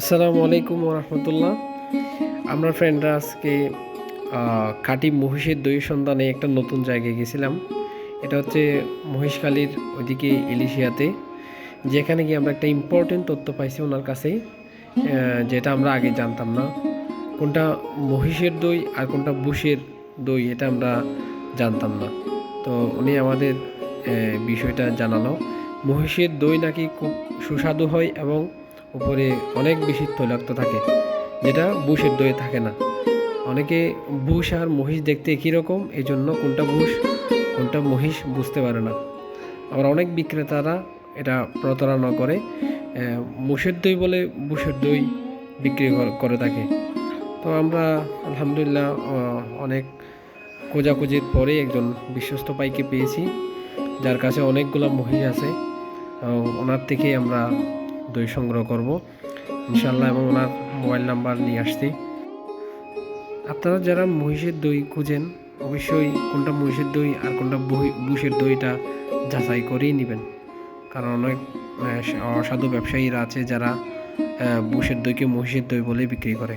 আসসালামু আলাইকুম রহমতুল্লাহ আমরা ফ্রেন্ডরা আজকে খাঁটি মহিষের দই সন্ধানে একটা নতুন জায়গায় গেছিলাম। এটা হচ্ছে মহিষকালীর ওইদিকে এলিশিয়াতে, যেখানে গিয়ে আমরা একটা ইম্পর্টেন্ট তথ্য পাইছি ওনার কাছে যেটা আমরা আগে জানতাম না। কোনটা মহিষের দই আর কোনটা বুশের দই এটা আমরা জানতাম না। তো উনি আমাদের বিষয়টা জানালো। মহিষের দই নাকি খুব সুস্বাদু হয় এবং উপরে অনেক বেশি তৈলাক্ত থাকে, যেটা বুশের দইয়ে থাকে না। অনেকে বুশ আর মহিষ দেখতে একই রকম এই জন্য কোনটা বুশ, কোনটা মহিষ বুঝতে পারে না। আবার অনেক বিক্রেতারা এটা প্রতারণা করে মোষের দই বলে বুশের দই বিক্রি কর- থাকে। তো আমরা আলহামদুলিল্লাহ অনেক খোঁজাখুঁজির পরে একজন বিশ্বস্ত পাইকে পেয়েছি, যার কাছে অনেকগুলো মহিষ আছে। ওনার থেকেই আমরা দই সংগ্রহ করব। ইনশাল্লাহ এবং ওনার মোবাইল নাম্বার নিয়ে আসছি। আপনারা যারা মহিষের দই খুঁজেন, অবশ্যই কোনটা মহিষের দই আর কোনটা বুশের দইটা যাচাই করেই নেবেন। কারণ অনেক অসাধু ব্যবসায়ীরা আছে যারা বুশের দইকে মহিষের দই বলে বিক্রি করে।